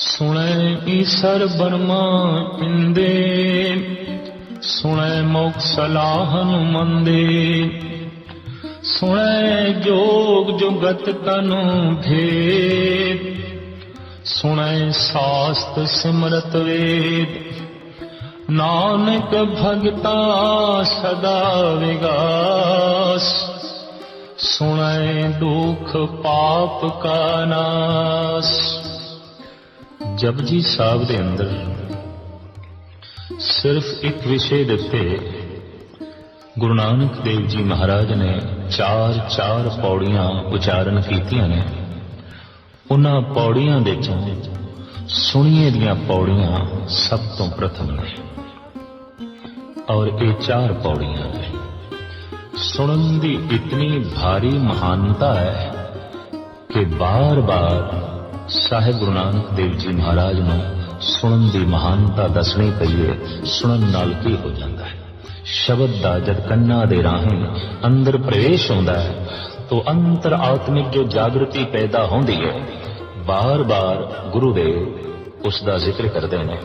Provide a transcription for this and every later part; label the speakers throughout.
Speaker 1: ਸੁਣੈ ਈਸਰ ਬਰਮਾ ਪਿੰਦੇ? ਸੁਣੈ ਮੋਖ ਸਲਾਹਨ ਮੰਦੇ ਸੁਣੈ ਜੋਗ ਜੁਗਤ ਤਨੁ ਭੇਦ? ਸੁਣੈ ਸਾਸਤ ਸਿਮਰਤ ਵੇਦ? ਨਾਨਕ ਭਗਤਾ ਸਦਾ ਵਿਗਾਸ? ਸੁਣੈ ਦੁਖ ਪਾਪ ਕਾ ਨਾਸ? ਜਪਜੀ ਸਾਹਿਬ ਦੇ ਅੰਦਰ ਸਿਰਫ ਇੱਕ ਵਿਸ਼ੇ ਦੇ ਉੱਤੇ ਗੁਰੂ ਨਾਨਕ ਦੇਵ ਜੀ ਮਹਾਰਾਜ ਨੇ ਚਾਰ ਚਾਰ ਪੌੜੀਆਂ ਉਚਾਰਨ ਕੀਤੀਆਂ ਨੇ। ਉਹਨਾਂ ਪੌੜੀਆਂ ਦੇ ਚੋਂ ਸੁਣੀਏ ਦੀਆਂ ਪੌੜੀਆਂ ਸਭ ਤੋਂ ਪ੍ਰਥਮ ਨੇ। ਔਰ ਇਹ ਚਾਰ ਪੌੜੀਆਂ ਨੇ। ਸੁਣਨ ਦੀ ਇਤਨੀ ਭਾਰੀ ਮਹਾਨਤਾ ਹੈ ਕਿ ਬਾਰ-ਬਾਰ ਸਾਹਿਬ ਗੁਰੂ ਨਾਨਕ ਦੇਵ ਜੀ ਮਹਾਰਾਜ ਨੂੰ ਸੁਣਨ ਦੀ ਮਹਾਨਤਾ ਦੱਸਣੀ ਪਈਏ, ਸੁਣਨ ਨਾਲ ਕੀ ਹੋ ਜਾਂਦਾ ਹੈ? ਸ਼ਬਦ ਦਾ ਜਦ ਕੰਨਾਂ ਦੇ ਰਾਹੀਂ ਅੰਦਰ ਪ੍ਰਵੇਸ਼ ਹੁੰਦਾ ਹੈ, ਤਾਂ ਅੰਤਰ ਆਤਮਿਕ ਜੋ ਜਾਗਰਤੀ ਪੈਦਾ ਹੁੰਦੀ ਹੈ, ਬਾਰ-ਬਾਰ ਗੁਰੂ ਦੇ ਉਸ ਦਾ ਜ਼ਿਕਰ ਕਰਦੇ ਨੇ।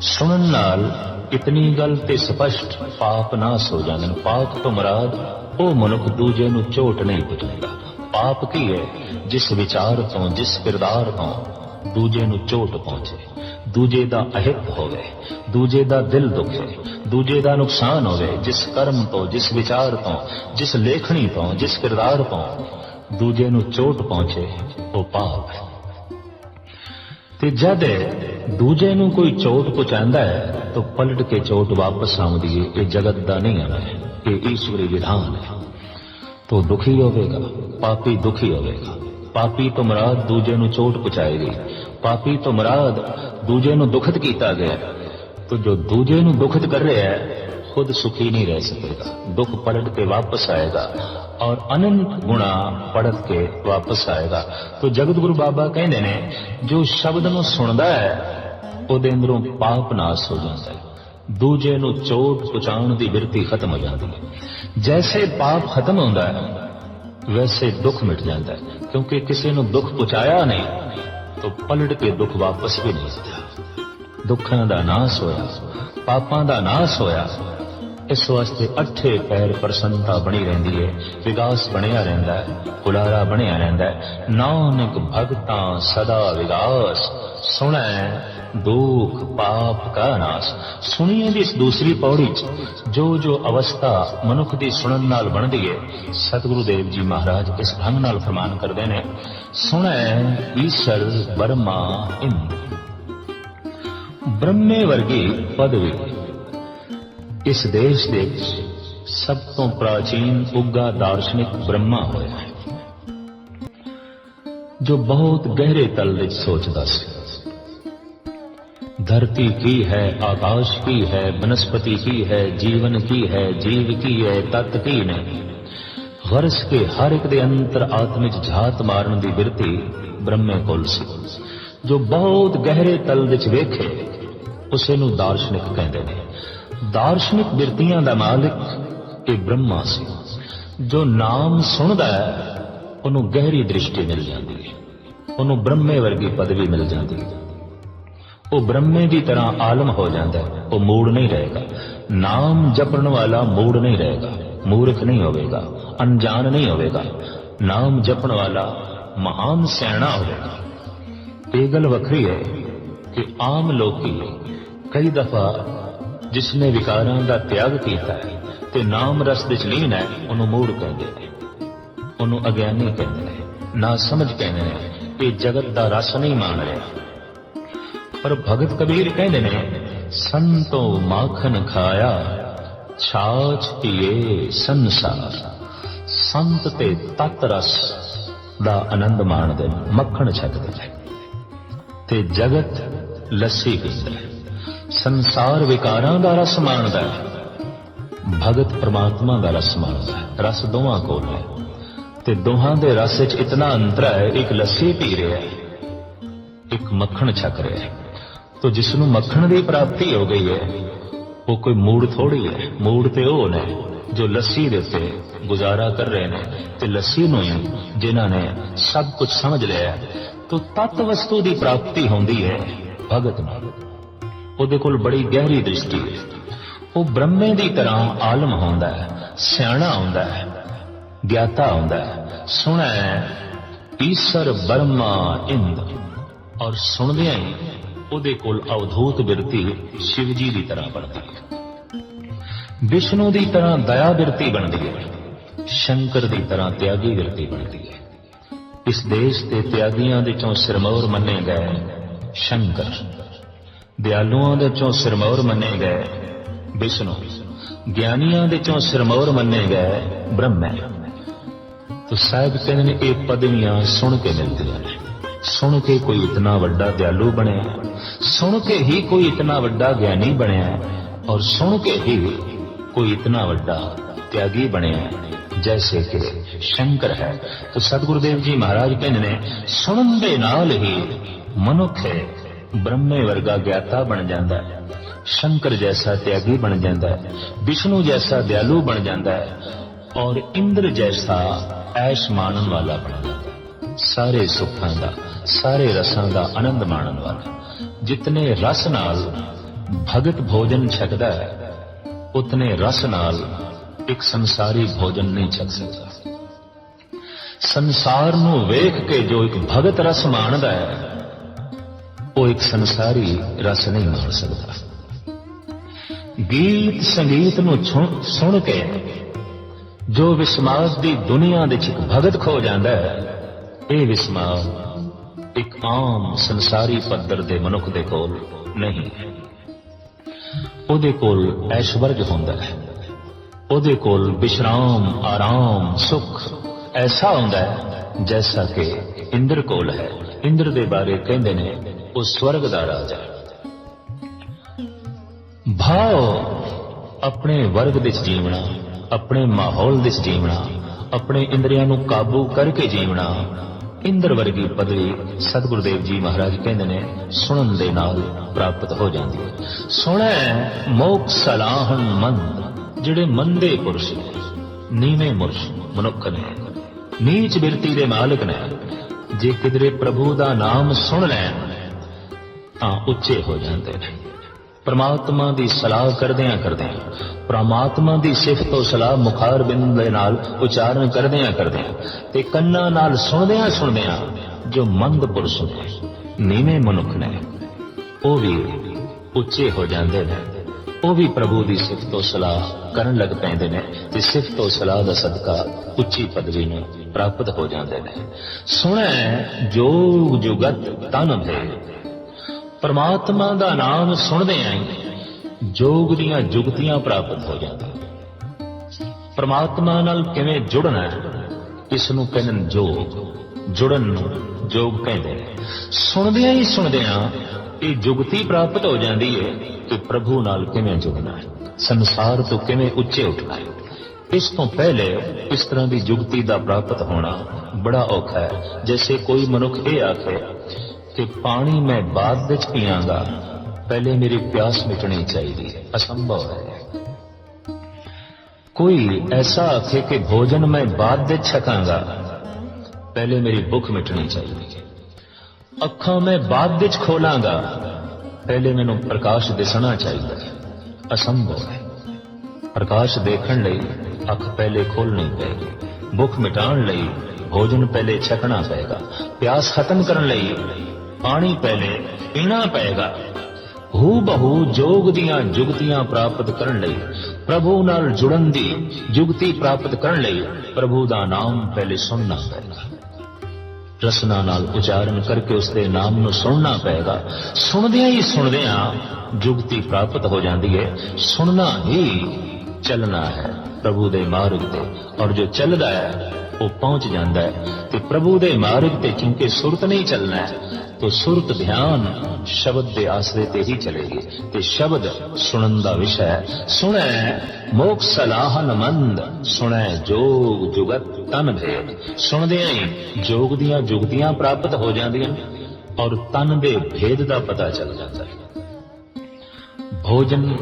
Speaker 1: ਸੁਣਨ ਨਾਲ ਇਤਨੀ ਗੱਲ ਤੇ ਸਪਸ਼ਟ ਪਾਪ ਨਾਸ ਹੋ ਜਾਂਦੇ ਨੇ। ਪਾਪ ਤੋਂ ਮੁਰਾਦ ਉਹ ਮਨੁੱਖ ਦੂਜੇ ਨੂੰ ਝੋਟ ਨਹੀਂ ਪਹੁੰਚਾਏਗਾ ਪਾਪ ਕੀ ਹੈ ਜਿਸ ਵਿਚਾਰ ਤੋਂ, ਜਿਸ ਕਿਰਦਾਰ ਤੋਂ ਦੂਜੇ ਨੂੰ ਚੋਟ ਪਹੁੰਚੇ, ਦੂਜੇ ਦਾ ਅਹਿਤ ਹੋਵੇ, ਦੂਜੇ ਦਾ ਦਿਲ ਦੁਖੇ, ਦੂਜੇ ਦਾ ਨੁਕਸਾਨ ਹੋਵੇ, ਜਿਸ ਕਰਮ ਤੋਂ, ਜਿਸ ਵਿਚਾਰ ਤੋਂ, ਜਿਸ ਲੇਖਣੀ ਤੋਂ, ਜਿਸ ਕਿਰਦਾਰ ਤੋਂ ਦੂਜੇ ਨੂੰ ਚੋਟ ਪਹੁੰਚੇ, ਉਹ ਪਾਪ ਹੈ। ਤੇ ਜਦ ਦੂਜੇ ਨੂੰ ਕੋਈ ਚੋਟ ਪਹੁੰਚਾਉਂਦਾ ਹੈ, ਤਾਂ ਪਲਟ ਕੇ ਚੋਟ ਵਾਪਸ ਆਉਂਦੀ ਹੈ ਇਹ ਜਗਤ ਦਾ ਨਹੀਂ ਆਣਾ ਹੈ, ਇਹ ਈਸ਼ਵਰੀ ਵਿਧਾਨ ਹੈ। ਤੂੰ ਦੁਖੀ ਹੋਵੇਗਾ, ਪਾਪੀ ਦੁਖੀ ਹੋਵੇਗਾ। ਪਾਪੀ ਤੋਂ ਮਰਾਦ ਦੂਜੇ ਨੂੰ ਚੋਟ ਪਹੁੰਚਾਏਗੀ ਪਾਪੀ ਤੋਂ ਮਰਾਦ ਦੂਜੇ ਨੂੰ ਦੁਖਤ ਕੀਤਾ ਗਿਆ। ਤੋ ਜੋ ਦੂਜੇ ਨੂੰ ਦੁਖਤ ਕਰ ਰਿਹਾ ਹੈ, ਖੁਦ ਸੁਖੀ ਨਹੀਂ ਰਹਿ ਸਕੇਗਾ। ਦੁੱਖ ਪਲਟ ਕੇ ਵਾਪਸ ਆਏਗਾ ਔਰ ਅਨੰਤ ਗੁਣਾ ਪੜਤ ਕੇ ਵਾਪਸ ਆਏਗਾ। ਤੋ ਜਗਤ ਗੁਰੂ ਬਾਬਾ ਕਹਿੰਦੇ ਨੇ, ਜੋ ਸ਼ਬਦ ਨੂੰ ਸੁਣਦਾ ਹੈ, ਉਹਦੇ ਅੰਦਰੋਂ ਪਾਪ ਨਾਸ ਹੋ ਜਾਂਦਾ ਹੈ। ਦੂਜੇ ਨੂੰ ਚੋਟ ਪਹੁੰਚਾਉਣ ਦੀ ਬਿਰਤੀ ਖਤਮ ਹੋ ਜਾਂਦੀ ਹੈ। ਜੈਸੇ ਪਾਪ ਖਤਮ ਹੁੰਦਾ ਹੈ, ਵੈਸੇ ਦੁੱਖ ਮਿਟ ਜਾਂਦਾ ਹੈ। ਕਿਉਂਕਿ ਕਿਸੇ ਨੂੰ ਦੁੱਖ ਪਹੁੰਚਾਇਆ ਨਹੀਂ, ਤਾਂ ਪਲਟ ਕੇ ਦੁੱਖ ਵਾਪਸ ਵੀ ਨਹੀਂ ਆਉਂਦਾ। ਦੁੱਖਾਂ ਦਾ ਨਾਸ ਹੋਇਆ, ਪਾਪਾਂ ਦਾ ਨਾਸ ਹੋਇਆ ਇਸ ਵਾਸਤੇ ਅੱਠੇ ਪੈਰ ਪ੍ਰਸੰਨਤਾ ਬਣੀ ਰਹਿੰਦੀ ਹੈ ਵਿਗਾਸ ਬਣਿਆ ਰਹਿੰਦਾ ਹੈ ਕੁਲਾਰਾ ਬਣਿਆ ਰਹਿੰਦਾ ਹੈ ਨਾਨਕ ਭਗਤਾਂ ਸਦਾ ਵਿਗਾਸ, ਸੁਣੈ ਦੁਖ ਪਾਪ ਕਾ ਨਾਸ। ਸੁਣੀਏ ਇਸ ਦੂਸਰੀ ਪੌੜੀ ਚ, ਜੋ ਜੋ ਅਵਸਥਾ ਮਨੁੱਖ ਦੀ ਸੁਣਨ ਨਾਲ ਬਣਦੀ ਹੈ ਸਤਿਗੁਰੂ ਦੇਵ ਜੀ ਮਹਾਰਾਜ ਇਸ ਢੰਗ ਨਾਲ ਫਰਮਾਨ ਕਰਦੇ ਨੇ, ਸੁਣੈ ਈਸ਼ਰ ਬਰਮਾ ਇੰਦ ਬ੍ਰਹਮੇ ਵਰਗੀ ਪਦਵੀ ਇਸ ਦੇਸ਼ ਦੇ ਵਿੱਚ ਸਭ ਤੋਂ ਪ੍ਰਾਚੀਨ ਉੱਗਾ ਦਾਰਸ਼ਨਿਕ ਬ੍ਰਹਮਾ ਹੋਇਆ ਹੈ ਜੋ ਬਹੁਤ ਗਹਿਰੇ ਤਲ ਵਿੱਚ ਸੋਚਦਾ ਸੀ। ਧਰਤੀ ਕੀ ਹੈ, ਆਕਾਸ਼ ਕੀ ਹੈ, ਬਨਸਪਤੀ ਕੀ ਹੈ, ਜੀਵਨ ਕੀ ਹੈ, ਜੀਵ ਕੀ ਹੈ, ਤਤ ਕੀ ਨਹੀਂ ਵਰਸ ਕੇ ਹਰ ਇੱਕ ਦੇ ਅੰਤਰ ਆਤਮਿਕ ਝਾਤ ਮਾਰਨ ਦੀ ਬਿਰਤੀ ਬ੍ਰਹਮੇ ਕੋਲ ਸੀ, ਜੋ ਬਹੁਤ ਗਹਿਰੇ ਤਲ ਵਿੱਚ ਵੇਖੇ, ਉਸੇ ਨੂੰ ਦਾਰਸ਼ਨਿਕ ਕਹਿੰਦੇ ਨੇ। ਦਾਰਸ਼ਨਿਕ ਬਿਰਤੀਆਂ ਦਾ ਮਾਲਕ ਇਹ ਬ੍ਰਹਮਾ ਸੀ। ਜੋ ਨਾਮ ਸੁਣਦਾ ਹੈ, ਉਹਨੂੰ ਗਹਿਰੀ ਦ੍ਰਿਸ਼ਟੀ ਮਿਲ ਜਾਂਦੀ ਹੈ। ਉਹਨੂੰ ਬ੍ਰਹਮੇ ਵਰਗੀ ਪਦਵੀ ਮਿਲ ਜਾਂਦੀ ਹੈ। ਉਹ ਬ੍ਰਹਮੇ ਦੀ ਤਰ੍ਹਾਂ ਆਲਮ ਹੋ ਜਾਂਦਾ ਹੈ। ਉਹ ਮੂੜ ਨਹੀਂ ਰਹੇਗਾ। ਨਾਮ ਜਪਣ ਵਾਲਾ ਮੂੜ ਨਹੀਂ ਰਹੇਗਾ। ਮੂਰਖ ਨਹੀਂ ਹੋਵੇਗਾ। ਅਣਜਾਣ ਨਹੀਂ ਹੋਵੇਗਾ। ਨਾਮ ਜਪਣ ਵਾਲਾ ਮਹਾਨ ਸਿਆਣਾ ਹੋਵੇਗਾ। ਇਹ ਗੱਲ ਵੱਖਰੀ ਹੈ ਕਿ ਆਮ ਲੋਕੀ ਕਈ ਦਫਾ ਜਿਸਨੇ ਵਿਕਾਰਾਂ ਦਾ ਤਿਆਗ ਕੀਤਾ ਹੈ ਤੇ ਨਾਮ ਰਸ ਵਿੱਚ ਲੀਨ ਹੈ ਉਹਨੂੰ ਮੂੜ ਕਹਿੰਦੇ ਨੇ। ਉਹਨੂੰ ਅਗਿਆਨੀ ਕਹਿੰਦੇ ਨੇ ਨਾ ਸਮਝ ਕਹਿੰਦੇ ਨੇ ਇਹ ਜਗਤ ਦਾ ਰਸ ਨਹੀਂ ਮਾਣ ਰਿਹਾ। ਪਰ ਭਗਤ ਕਬੀਰ ਕਹਿੰਦੇ ਨੇ ਸੰਤੋ ਮਾਖਨ ਖਾਇਆ ਛਾਛ ਪੀਏ ਸੰਸਾਰ। ਸੰਤ ਤੇ ਤਤ ਰਸ ਦਾ ਆਨੰਦ ਮਾਣਦੇ ਨੇ, ਮੱਖਣ ਛਕਦੇ ਨੇ। ਤੇ ਜਗਤ ਲੱਸੀ ਪੀਂਦਾ ਸੰਸਾਰ ਵਿਕਾਰਾਂ ਦਾ ਰਸ ਮਾਣਦਾ ਭਗਤ ਪ੍ਰਮਾਤਮਾ ਦਾ ਰਸ ਮਾਣਦਾ ਹੈ। ਰਸ ਦੋਵਾਂ ਕੋਲ ਹੈ। ਤੇ ਦੋਹਾਂ ਦੇ ਰਸ ਵਿੱਚ ਇਤਨਾ ਅੰਤਰ ਹੈ ਇੱਕ ਲੱਸੀ ਪੀ ਰਿਹਾ ਹੈ ਇੱਕ ਮੱਖਣ ਛਕ ਰਿਹਾ ਹੈ। ਤੋ ਜਿਸ ਨੂੰ ਮੱਖਣ ਦੀ ਪ੍ਰਾਪਤੀ ਹੋ ਗਈ ਹੈ ਉਹ ਕੋਈ ਮੂੜ ਥੋੜੀ ਹੈ। ਮੂੜ ਤੇ ਉਹ ਨੇ ਜੋ ਲੱਸੀ ਦੇ ਉੱਤੇ ਗੁਜ਼ਾਰਾ ਕਰ ਰਹੇ ਨੇ। ਤੇ ਲੱਸੀ ਨੂੰ ਹੀ ਜਿਨ੍ਹਾਂ ਨੇ ਸਭ ਕੁਝ ਸਮਝ ਲਿਆ ਹੈ, ਤੋ ਤਤ ਵਸਤੂ ਦੀ ਪ੍ਰਾਪਤੀ ਹੁੰਦੀ ਹੈ ਭਗਤ ਨੂੰ। ਉਹਦੇ ਕੋਲ ਬੜੀ ਗਹਿਰੀ ਦ੍ਰਿਸ਼ਟੀ ਹੈ। ਉਹ ਬ੍ਰਹਮੇ ਦੀ ਤਰ੍ਹਾਂ ਆਲਮ ਹੁੰਦਾ ਹੈ, ਸਿਆਣਾ ਹੁੰਦਾ ਹੈ, ਗਿਆਤਾ ਹੁੰਦਾ ਹੈ। ਸੁਣਾ, ਈਸ਼ਰ ਬਰਮਾ ਇੰਦ। ਔਰ ਸੁਣਦਿਆਂ ਹੀ ਉਹਦੇ ਕੋਲ ਅਵਧੂਤ ਬਿਰਤੀ ਸ਼ਿਵਜੀ ਦੀ ਤਰ੍ਹਾਂ ਬਣਦੀ ਹੈ। ਵਿਸ਼ਨੂੰ ਦੀ ਤਰ੍ਹਾਂ ਦਇਆ ਬਿਰਤੀ ਬਣਦੀ ਹੈ। ਸ਼ੰਕਰ ਦੀ ਤਰ੍ਹਾਂ ਤਿਆਗੀ ਬਿਰਤੀ ਬਣਦੀ ਹੈ। ਇਸ ਦੇਸ਼ ਦੇ ਤਿਆਗੀਆਂ ਦੇ ਚੋਂ ਸਿਰਮੌਰ ਮੰਨੇ ਗਏ ਸ਼ੰਕਰ। ਦਿਆਲੂਆਂ ਦੇ ਚੋਂ ਸਿਰਮੌਰ ਮੰਨੇ ਗਏ ਵਿਸ਼ਨੂੰ ਗਿਆਨੀਆਂ ਦੇ ਚੋਂ ਸਿਰਮੌਰ ਮੰਨੇ ਗਏ, ਬ੍ਰਹਮਾ। ਤੋ ਸਾਹਿਬ ਕਹਿੰਦੇ ਨੇ, ਇਹ ਪਦਵੀਆਂ ਸੁਣ ਕੇ ਮਿਲਦੀਆਂ ਨੇ। ਸੁਣ ਕੇ ਕੋਈ ਇਤਨਾ ਵੱਡਾ ਦਿਆਲੂ ਬਣਿਆ, ਸੁਣ ਕੇ ਹੀ ਕੋਈ ਇਤਨਾ ਵੱਡਾ ਗਿਆਨੀ ਬਣਿਆ, ਔਰ ਸੁਣ ਕੇ ਹੀ ਕੋਈ ਇਤਨਾ ਵੱਡਾ ਤਿਆਗੀ ਬਣਿਆ। ਜੈਸੇ ਕਿ ਸ਼ੰਕਰ ਹੈ। ਤੋ ਸਤਿਗੁਰਦੇਵ ਜੀ ਮਹਾਰਾਜ ਕਹਿੰਦੇ ਨੇ, ਸੁਣਨ ਦੇ ਨਾਲ ਹੀ ਮਨੁੱਖ ਬ੍ਰਹਮੇ ਵਰਗਾ ਗਿਆਤਾ ਬਣ ਜਾਂਦਾ ਹੈ। ਸ਼ੰਕਰ ਜੈਸਾ ਤਿਆਗੀ ਬਣ ਜਾਂਦਾ ਹੈ। ਵਿਸ਼ਨੂੰ ਜੈਸਾ ਦਿਆਲੂ ਬਣ ਜਾਂਦਾ ਹੈ। ਔਰ ਇੰਦਰ ਜੈਸਾ ਐਸ਼ ਮਾਣਨ ਵਾਲਾ ਬਣ ਜਾਂਦਾ ਹੈ। ਸਾਰੇ ਸੁੱਖਾਂ ਦਾ, ਸਾਰੇ ਰਸਾਂ ਦਾ ਆਨੰਦ ਮਾਣਨ ਵਾਲਾ। ਜਿਤਨੇ ਰਸ ਨਾਲ ਭਗਤ ਭੋਜਨ ਛਕਦਾ ਹੈ, ਉਤਨੇ ਰਸ ਨਾਲ ਇੱਕ ਸੰਸਾਰੀ ਭੋਜਨ ਨਹੀਂ ਛਕ ਸਕਦਾ। ਸੰਸਾਰ ਨੂੰ ਵੇਖ ਕੇ ਜੋ ਇੱਕ ਭਗਤ ਰਸ ਮਾਣਦਾ ਹੈ ਉਹ ਇੱਕ ਸੰਸਾਰੀ ਰਸ ਨਹੀਂ ਮਾਣ ਸਕਦਾ। ਗੀਤ ਸੰਗੀਤ ਨੂੰ ਸੁਣ ਕੇ ਜੋ ਵਿਸਮਾਸ ਦੀ ਦੁਨੀਆ ਦੇ ਵਿੱਚ ਭਗਤ ਖੋ ਜਾਂਦਾ ਹੈ, ਇਹ ਵਿਸਮਾਸ ਇੱਕ ਆਮ ਸੰਸਾਰੀ ਪੱਧਰ ਦੇ ਮਨੁੱਖ ਦੇ ਕੋਲ ਨਹੀਂ ਹੈ। ਉਹਦੇ ਕੋਲ ਐਸ਼ਵਰਜ ਹੁੰਦਾ ਹੈ। ਉਹਦੇ ਕੋਲ ਵਿਸ਼ਰਾਮ, ਆਰਾਮ, ਸੁਖ ਐਸਾ ਹੁੰਦਾ ਹੈ, ਜੈਸਾ ਕਿ ਇੰਦਰ ਕੋਲ ਹੈ। ਇੰਦਰ ਦੇ ਬਾਰੇ ਕਹਿੰਦੇ ਨੇ, ਉਹ ਸਵਰਗ ਦਾ ਰਾਜਾ। ਹੈ ਆਪਣੇ ਵਰਗ ਵਿੱਚ ਜੀਵਣਾ, ਆਪਣੇ ਮਾਹੌਲ ਵਿੱਚ ਜੀਵਣਾ, ਆਪਣੇ ਇੰਦਰੀਆਂ ਨੂੰ ਕਾਬੂ ਕਰਕੇ ਜੀਵਣਾ, ਇੰਦਰ ਵਰਗੀ ਪਦਵੀ ਸਤਿਗੁਰਦੇਵ ਜੀ ਮਹਾਰਾਜ ਕਹਿੰਦੇ ਨੇ, ਸੁਣਨ ਦੇ ਨਾਲ ਪ੍ਰਾਪਤ ਹੋ ਜਾਂਦੀ ਹੈ। ਸੁਣੈ ਮੋਖ ਸਲਾਹਨ ਮੰਦ, ਜਿਹੜੇ ਮੰਦੇ ਪੁਰਸ਼ ਨੇ, ਨੀਵੇਂ ਮੁਰਸ਼ ਮਨੁੱਖ ਨੇ, ਨੀਚ ਬਿਰਤੀ ਦੇ ਮਾਲਕ ਨੇ ਜੇ ਕਿਧਰੇ ਪ੍ਰਭੂ ਦਾ ਨਾਮ ਸੁਣ ਲੈਣ, ਤਾਂ ਉੱਚੇ ਹੋ ਜਾਂਦੇ ਨੇ। ਪਰਮਾਤਮਾ ਦੀ ਸਲਾਹ ਕਰਦਿਆਂ ਕਰਦਿਆਂ, ਪਰਮਾਤਮਾ ਦੀ ਸਿਫਤ ਤੋਂ ਸਲਾਹ ਮੁਖਾਰ ਬਿੰਦ ਦੇ ਨਾਲ ਉਚਾਰਨ ਕਰਦਿਆਂ ਕਰਦਿਆਂ ਤੇ ਕੰਨਾਂ ਨਾਲ ਸੁਣਦਿਆਂ ਸੁਣਦਿਆਂ ਜੋ ਮੰਦ ਪੁਰਸ਼ ਨੇ, ਨੀਵੇਂ ਮਨੁੱਖ ਨੇ, ਉਹ ਵੀ ਉੱਚੇ ਹੋ ਜਾਂਦੇ ਨੇ। ਉਹ ਵੀ ਪ੍ਰਭੂ ਦੀ ਸਿਫਤ ਤੋਂ ਸਲਾਹ ਕਰਨ ਲੱਗ ਪੈਂਦੇ ਨੇ ਤੇ ਸਿਫਤ ਤੋਂ ਸਲਾਹ ਦਾ ਸਦਕਾ ਉੱਚੀ ਪਦਵੀ ਨੂੰ ਪ੍ਰਾਪਤ ਹੋ ਜਾਂਦੇ ਨੇ। ਸੁਣੈ, ਜੋਗ ਜੁਗਤ ਤਨ ਭੇ। ਪਰਮਾਤਮਾ ਦਾ ਨਾਮ ਸੁਣਦੇ ਆਂ ਜੋਗ ਦੀਆਂ ਜੁਗਤੀਆਂ ਪ੍ਰਾਪਤ ਹੋ ਜਾਂਦੀਆਂ ਪਰਮਾਤਮਾ ਨਾਲ ਕਿਵੇਂ ਜੁੜਨਾ ਹੈ? ਇਸ ਨੂੰ ਕਹਿੰਦੇ ਨੇ ਜੋਗ। ਜੁੜਨ ਨੂੰ ਜੋਗ ਕਹਿੰਦੇ ਨੇ। ਸੁਣਦਿਆਂ ਹੀ ਸੁਣਦਿਆਂ ਇਹ ਜੁਗਤੀ ਪ੍ਰਾਪਤ ਹੋ ਜਾਂਦੀ ਹੈ ਕਿ ਪ੍ਰਭੂ ਨਾਲ ਕਿਵੇਂ ਜੁੜਨਾ ਹੈ? ਸੰਸਾਰ ਤੋਂ ਕਿਵੇਂ ਉੱਚੇ ਉੱਠਣਾ ਹੈ? ਇਸ ਤੋਂ ਪਹਿਲੇ ਇਸ ਤਰ੍ਹਾਂ ਦੀ ਜੁਗਤੀ ਦਾ ਪ੍ਰਾਪਤ ਹੋਣਾ ਬੜਾ ਔਖਾ ਹੈ। ਜੈਸੇ ਕੋਈ ਮਨੁੱਖ ਇਹ ਆਖੇ ਕਿ ਪਾਣੀ ਮੈਂ ਬਾਅਦ ਵਿੱਚ ਪੀਵਾਂਗਾ ਪਹਿਲੇ ਮੇਰੀ ਪਿਆਸ ਮਿਟਣੀ ਚਾਹੀਦੀ ਹੈ। ਅਸੰਭਵ ਹੈ। ਕੋਈ ਐਸਾ ਆਖੇ ਕਿ ਭੋਜਨ ਮੈਂ ਬਾਅਦ ਵਿੱਚ ਛਕਾਂਗਾ, ਪਹਿਲੇ ਮੇਰੀ ਭੁੱਖ ਮਿਟਣੀ ਚਾਹੀਦੀ ਹੈ। ਅੱਖਾਂ ਮੈਂ ਬਾਅਦ ਵਿੱਚ ਖੋਲਾਂਗਾ ਪਹਿਲੇ ਮੈਨੂੰ ਪ੍ਰਕਾਸ਼ ਦਿਸਣਾ ਚਾਹੀਦਾ ਹੈ। ਅਸੰਭਵ ਹੈ। ਪ੍ਰਕਾਸ਼ ਦੇਖਣ ਲਈ ਅੱਖ ਪਹਿਲੇ ਖੋਲਣੀ ਪਏਗੀ। ਭੁੱਖ ਮਿਟਾਉਣ ਲਈ ਭੋਜਨ ਪਹਿਲੇ ਛਕਣਾ ਪਏਗਾ। ਪਿਆਸ ਖਤਮ ਕਰਨ ਲਈ ਪਾਣੀ ਪਹਿਲੇ ਪੀਣਾ ਪਏਗਾ। ਹੂ ਬਹੂ ਜੋਗ ਦੀਆਂ ਜੁਗਤੀਆਂ ਪ੍ਰਾਪਤ ਕਰਨ ਲਈ, ਪ੍ਰਭੂ ਨਾਲ ਜੁੜਨ ਦੀ ਜੁਗਤੀ ਪ੍ਰਾਪਤ ਕਰਨ ਲਈ ਪ੍ਰਭੂ ਦਾ ਨਾਮ ਪਹਿਲੇ ਸੁਣਨਾ ਪਏਗਾ। ਰਸਨਾ ਨਾਲ ਉਚਾਰਨ ਕਰਕੇ ਉਸ ਦੇ ਨਾਮ ਨੂੰ ਸੁਣਨਾ ਪਏਗਾ। ਸੁਣਦਿਆਂ ਹੀ ਸੁਣਦਿਆਂ ਜੁਗਤੀ ਪ੍ਰਾਪਤ ਹੋ ਜਾਂਦੀ ਹੈ। ਸੁਣਨਾ ਹੀ ਚੱਲਣਾ ਹੈ। ਪ੍ਰਭੂ ਦੇ ਮਾਰਗ ਤੇ। ਔਰ ਜੋ ਚੱਲਦਾ ਹੈ ਉਹ ਪਹੁੰਚ ਜਾਂਦਾ ਹੈ ਤੇ ਪ੍ਰਭੂ ਦੇ ਮਾਰਗ ਤੇ ਕਿਉਂਕਿ ਸੁਰਤ ਨਹੀਂ ਚੱਲਣਾ ਹੈ, ਤੋ ਸੁਰਤ ਧਿਆਨ ਸ਼ਬਦ ਦੇ ਆਸਰੇ ਤੇ ਹੀ ਚਲੇਗੀ। ਤੇ ਸ਼ਬਦ ਸੁਣਨ ਦਾ ਵਿਸ਼ਾ ਹੈ। ਸੁਣੈ ਮੋਖ ਸਲਾਹਨ ਮੰਦ, ਸੁਣੈ ਜੋਗ ਜੁਗਤ ਤਨ ਭੇਦ ਸੁਣਦਿਆਂ ਹੀ ਜੋਗ ਦੀਆਂ ਜੁਗਤੀਆਂ ਪ੍ਰਾਪਤ ਹੋ ਜਾਂਦੀਆਂ ਔਰ ਤਨ ਦੇ ਭੇਦ ਦਾ ਪਤਾ ਚੱਲ ਜਾਂਦਾ ਹੈ। ਭੋਜਨ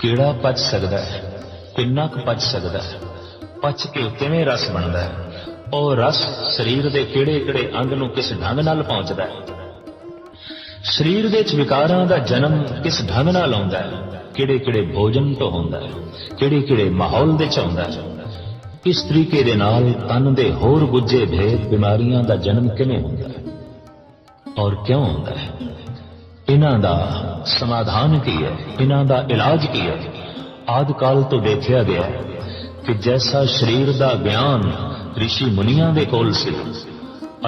Speaker 1: ਕਿਹੜਾ ਪਚ ਸਕਦਾ ਹੈ, ਕਿੰਨਾ ਕੁ ਪਚ ਸਕਦਾ ਹੈ? ਪਚ ਕੇ ਕਿਵੇਂ ਰਸ ਬਣਦਾ ਹੈ? ਉਹ ਰਸ ਸਰੀਰ ਦੇ ਕਿਹੜੇ-ਕਿਹੜੇ ਅੰਗ ਨੂੰ ਕਿਸ ਢੰਗ ਨਾਲ ਪਹੁੰਚਦਾ ਹੈ? ਸਰੀਰ ਦੇ ਵਿੱਚ ਵਿਕਾਰਾਂ ਦਾ ਜਨਮ ਕਿਸ ਢੰਗ ਨਾਲ ਆਉਂਦਾ ਹੈ? ਕਿਹੜੇ-ਕਿਹੜੇ ਭੋਜਨ ਤੋਂ ਹੁੰਦਾ ਹੈ? ਕਿਹੜੇ-ਕਿਹੜੇ ਮਾਹੌਲ ਦੇ ਚ ਆਉਂਦਾ ਹੈ? ਇਸ ਤਰੀਕੇ ਦੇ ਨਾਲ ਤਨ ਦੇ ਹੋਰ ਗੁੱਜੇ ਭੇਦ ਬਿਮਾਰੀਆਂ ਦਾ ਜਨਮ ਕਿਵੇਂ ਹੁੰਦਾ ਹੈ? ਔਰ ਕਿਉਂ ਹੁੰਦਾ ਹੈ? ਇਹਨਾਂ ਦਾ ਸਮਾਧਾਨ ਕੀ ਹੈ? ਇਹਨਾਂ ਦਾ ਇਲਾਜ ਕੀ ਹੈ? ਆਦਿ ਕਾਲ ਤੋਂ ਦੇਖਿਆ ਗਿਆ ਹੈ ਕਿ ਜੈਸਾ ਸਰੀਰ ਦਾ ਗਿਆਨ ઋષਿ ਮੁਨੀਆਂ ਦੇ ਕੋਲ ਸੀ,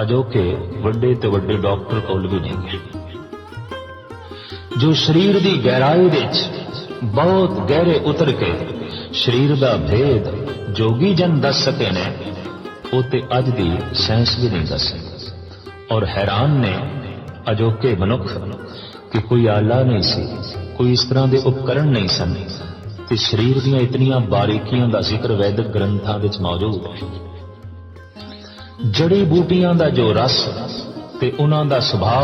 Speaker 1: ਅਜੋਕੇ ਵੱਡੇ ਤੇ ਵੱਡੇ ਡਾਕਟਰ ਕੋਲ ਵੀ ਨਹੀਂ ਜੋ ਸਰੀਰ ਦੀ ਗਹਿਰਾਈ ਵਿੱਚ ਬਹੁਤ ਗਹਿਰੇ ਉਤਰ ਕੇ ਸਰੀਰ ਦਾ ਭੇਦ ਜੋਗੀ ਜਨ ਦੱਸ ਸਕੇ ਨੇ, ਉਹ ਤੇ ਅੱਜ ਦੀ ਸਾਇੰਸ ਵੀ ਨਹੀਂ ਦੱਸ ਔਰ ਹੈਰਾਨ ਨੇ ਅਜੋਕੇ ਮਨੁੱਖ ਕਿ ਕੋਈ ਆਲਾ ਨਹੀਂ ਸੀ, ਕੋਈ ਇਸ ਤਰ੍ਹਾਂ ਦੇ ਉਪਕਰਣ ਨਹੀਂ ਸਨ। ਤੇ ਸਰੀਰ ਦੀਆਂ ਇਤਨੀਆਂ ਬਾਰੀਕੀਆਂ ਦਾ ਜ਼ਿਕਰ ਵੈਦਿਕ ਗ੍ਰੰਥਾਂ ਵਿੱਚ ਮੌਜੂਦ ਹੈ। ਜੜੀ ਬੂਟੀਆਂ ਦਾ ਜੋ ਰਸ ਤੇ ਉਹਨਾਂ ਦਾ ਸੁਭਾਅ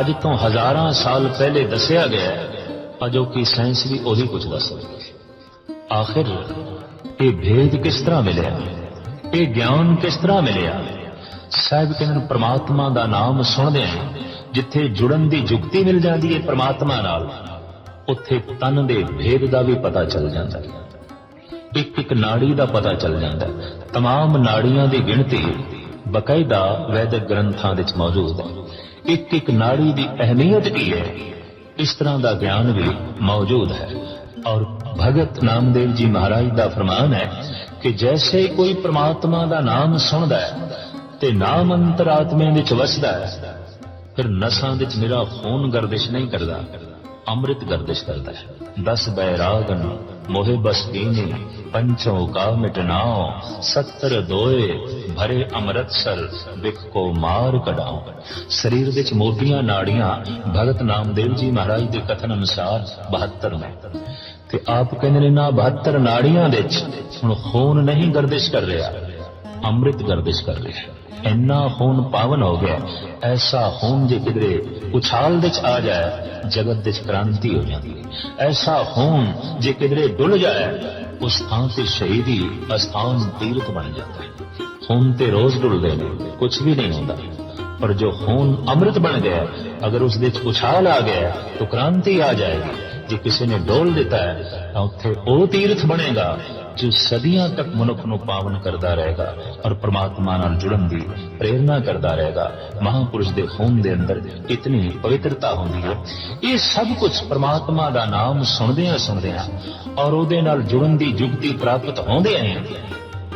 Speaker 1: ਅੱਜ ਤੋਂ ਹਜ਼ਾਰਾਂ ਸਾਲ ਪਹਿਲੇ ਦੱਸਿਆ ਗਿਆ ਹੈ, ਅਜੋਕੀ ਸਾਇੰਸ ਵੀ ਉਹੀ ਕੁਝ ਦੱਸ ਰਹੀ ਹੈ। ਆਖਿਰ ਇਹ ਭੇਦ ਕਿਸ ਤਰ੍ਹਾਂ ਮਿਲਿਆ? ਇਹ ਗਿਆਨ ਕਿਸ ਤਰ੍ਹਾਂ ਮਿਲਿਆ? ਸਾਹਿਬ ਕਹਿੰਦੇ ਨੇ, ਪ੍ਰਮਾਤਮਾ ਦਾ ਨਾਮ ਸੁਣਦੇ ਆਂ ਜਿੱਥੇ ਜੁੜਨ ਦੀ ਜੁਗਤੀ ਮਿਲ ਜਾਂਦੀ ਹੈ ਪ੍ਰਮਾਤਮਾ ਨਾਲ। ਉੱਥੇ ਤਨ ਦੇ ਭੇਦ ਦਾ ਵੀ ਪਤਾ ਚੱਲ ਜਾਂਦਾ ਹੈ ਇੱਕ ਇੱਕ ਨਾੜੀ ਦਾ ਪਤਾ ਚੱਲ ਜਾਂਦਾ ਹੈ तमाम ਨਾੜੀਆਂ ਦੀ ਗਿਣਤੀ ਬਕਾਇਦਾ ਵੈਦਿਕ ਗ੍ਰੰਥਾਂ ਵਿੱਚ ਮੌਜੂਦ ਹੈ ਇੱਕ ਇੱਕ ਨਾੜੀ ਦੀ ਅਹਿਮੀਅਤ ਕੀ ਹੈ ਇਸ ਤਰ੍ਹਾਂ ਦਾ ਗਿਆਨ ਵੀ ਮੌਜੂਦ ਹੈ ਔਰ ਭਗਤ ਨਾਮਦੇਵ ਜੀ ਮਹਾਰਾਜ ਦਾ ਫਰਮਾਨ ਹੈ ਕਿ ਜੈਸੇ ਹੀ ਕੋਈ ਪ੍ਰਮਾਤਮਾ ਦਾ ਨਾਮ ਸੁਣਦਾ ਹੈ ਤੇ ਨਾਮ ਅੰਤਰਾਤਮੇ ਵਿੱਚ ਵਸਦਾ ਹੈ ਫਿਰ ਨਸਾਂ ਵਿੱਚ ਮੇਰਾ ਖੂਨ ਗਰਦਿਸ਼ ਨਹੀਂ ਕਰਦਾ ਅੰਮ੍ਰਿਤ ਗਰਦਿਸ਼ ਕਰਦਾ ਹੈ। ਦਸ ਬੈਰਾਗਨ ਮੋਹਿ ਬਸ ਪੰਚੋ ਕਾ ਮਿਟਨਾਓ ਸੱਤਰ ਦੋਏ, ਭਰੇ ਅੰਮ੍ਰਿਤਸਰ ਬਿਖ ਕੋ ਮਾਰ ਕਢਾਓ ਸਰੀਰ ਵਿੱਚ ਮੋਟੀਆਂ ਨਾੜੀਆਂ, ਭਗਤ ਨਾਮਦੇਵ ਜੀ ਮਹਾਰਾਜ ਦੇ ਕਥਨ ਅਨੁਸਾਰ 72 ਨੇ ਤੇ ਆਪ ਕਹਿੰਦੇ ਨੇ ਨਾ 72 ਨਾੜੀਆਂ ਵਿੱਚ, ਹੁਣ ਖੂਨ ਨਹੀਂ ਗਰਦਿਸ਼ ਕਰ ਰਿਹਾ। ਅੰਮ੍ਰਿਤ ਗਰਦਿਸ਼ ਕਰ ਰਿਹਾ। ਇੰਨਾ ਖੂਨ ਪਾਵਨ ਹੋ ਗਿਆ, ਐਸਾ ਖੂਨ ਜੇ ਕਿਧਰੇ ਉਛਾਲ ਵਿੱਚ ਆ ਜਾਏ, ਜਗਤ ਵਿੱਚ ਕ੍ਰਾਂਤੀ ਹੋ ਜਾਂਦੀ। ਹੈ ਐਸਾ ਖੂਨ ਜੇ ਕਿਧਰੇ ਡੁੱਲ ਜਾਏ, ਉਸ ਥਾਂ ਤੇ ਸ਼ਹੀਦੀ ਅਸਥਾਨ ਤੀਰਥ ਬਣ ਜਾਂਦਾ ਹੈ। ਖੂਨ ਤੇ ਰੋਜ਼ ਡੁੱਲਦੇ ਨੇ ਕੁਝ ਵੀ ਨਹੀਂ ਹੁੰਦਾ। ਪਰ ਜੋ ਖੂਨ ਅੰਮ੍ਰਿਤ ਬਣ ਗਿਆ, ਅਗਰ ਉਸ ਦੇ ਵਿੱਚ ਉਛਾਲ ਆ ਗਿਆ, ਤਾਂ ਕ੍ਰਾਂਤੀ ਆ ਜਾਏਗੀ। ਜੇ ਕਿਸੇ ਨੇ ਡੋਲ ਦਿੱਤਾ ਹੈ, ਤਾਂ ਉੱਥੇ ਉਹ ਤੀਰਥ ਬਣੇਗਾ ਜੋ ਸਦੀਆਂ ਤੱਕ ਮਨੁੱਖ ਨੂੰ ਪਾਵਨ ਕਰਦਾ ਰਹੇਗਾ ਔਰ ਪ੍ਰਮਾਤਮਾ ਨਾਲ ਜੁੜਨ ਦੀ ਪ੍ਰੇਰਣਾ ਕਰਦਾ ਰਹੇਗਾ। ਮਹਾਪੁਰਸ਼ ਦੇ ਖੂਨ ਦੇ ਅੰਦਰ ਇਤਨੀ ਪਵਿੱਤਰਤਾ ਹੁੰਦੀ ਹੈ। ਇਹ ਸਭ ਕੁਝ ਪ੍ਰਮਾਤਮਾ ਦਾ ਨਾਮ ਸੁਣਦਿਆਂ ਸੁਣਦਿਆਂ ਔਰ ਉਹਦੇ ਨਾਲ ਜੁੜਨ ਦੀ ਯੁਕਤੀ ਪ੍ਰਾਪਤ ਹੁੰਦੇ ਆਂ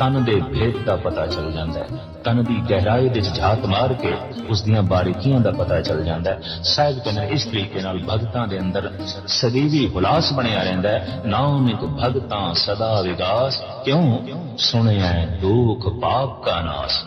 Speaker 1: ਤਨ ਦੇ ਭੇਦ ਦਾ ਪਤਾ ਚੱਲ ਜਾਂਦਾ ਹੈ। ਤਨ ਦੀ ਗਹਿਰਾਈ ਦੇ ਵਿੱਚ ਝਾਤ ਮਾਰ ਕੇ ਉਸ ਦੀਆਂ ਬਾਰੀਕੀਆਂ ਦਾ ਪਤਾ ਚੱਲ ਜਾਂਦਾ ਹੈ। ਸਾਹਿਬ ਕਹਿੰਦੇ ਇਸ ਤਰੀਕੇ ਨਾਲ ਭਗਤਾਂ ਦੇ ਅੰਦਰ ਸਦੀਵੀ ਹੁਲਾਸ ਬਣਿਆ ਰਹਿੰਦਾ ਹੈ। ਨਾਮਿਕ ਭਗਤਾਂ ਸਦਾ ਵਿਗਾਸ, ਕਿਉਂ? ਸੁਣਿਆ ਦੁੱਖ ਪਾਪ ਕਾ ਨਾਸ।